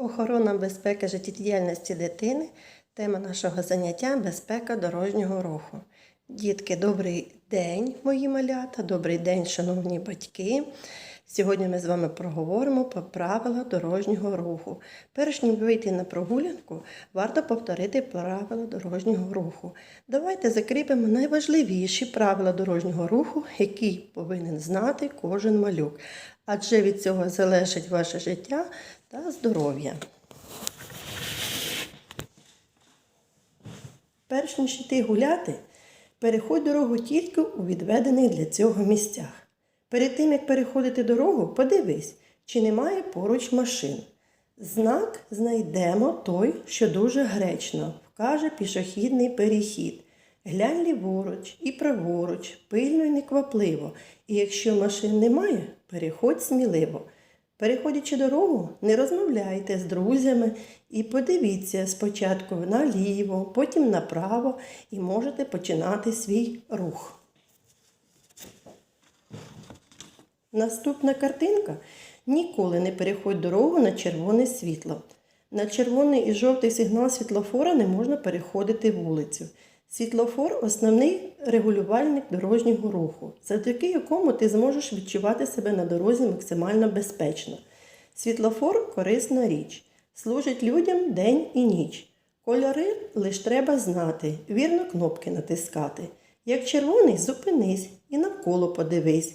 Охорона безпеки життєдіяльності дитини тема нашого заняття безпека дорожнього руху. Дітки, добрий день, мої малята, добрий день, шановні батьки. Сьогодні ми з вами проговоримо про правила дорожнього руху. Перш ніж вийти на прогулянку, варто повторити правила дорожнього руху. Давайте закріпимо найважливіші правила дорожнього руху, які повинен знати кожен малюк. Адже від цього залежить ваше життя та здоров'я. Перш ніж йти гуляти, переходь дорогу тільки у відведених для цього місцях. Перед тим, як переходити дорогу, подивись, чи немає поруч машин. Знак знайдемо той, що дуже гречно, вкаже пішохідний перехід. Глянь ліворуч і праворуч, пильно й неквапливо, і якщо машин немає, переходь сміливо. Переходячи дорогу, не розмовляйте з друзями і подивіться спочатку наліво, потім направо і можете починати свій рух. Наступна картинка. Ніколи не переходь дорогу на червоне світло. На червоний і жовтий сигнал світлофора не можна переходити вулицю. Світлофор основний регулювальник дорожнього руху, завдяки якому ти зможеш відчувати себе на дорозі максимально безпечно. Світлофор корисна річ, служить людям день і ніч. Кольори лише треба знати, вірно кнопки натискати. Як червоний, зупинись і навколо подивись.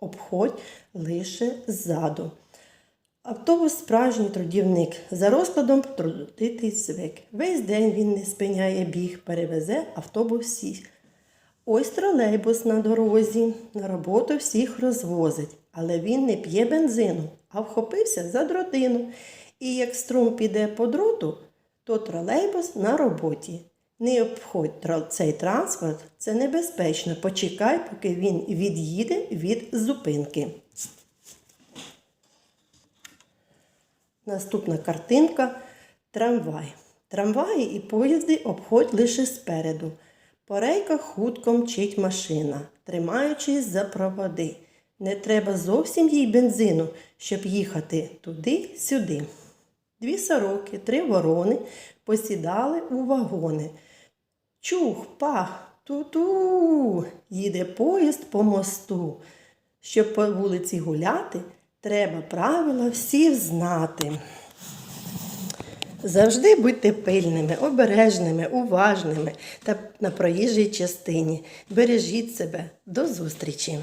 Обходь лише ззаду. Автобус справжній трудівник, за розкладом трудитий звик. Весь день він не спиняє біг, перевезе автобус всіх. Ось тролейбус на дорозі, на роботу всіх розвозить, але він не п'є бензину, а вхопився за дротину. І як струм піде по дроту, то тролейбус на роботі. Не обходь цей транспорт, це небезпечно. Почекай, поки він від'їде від зупинки. Наступна картинка трамвай. Трамваї і поїзди обходь лише спереду. По рейках хутко мчить машина, тримаючись за проводи. Не треба зовсім їй бензину, щоб їхати туди-сюди. Дві сороки, три ворони посідали у вагони. Чух, пах, ту-ту, їде поїзд по мосту. Щоб по вулиці гуляти, треба правила всі знати. Завжди будьте пильними, обережними, уважними та на проїжджій частині. Бережіть себе. До зустрічі!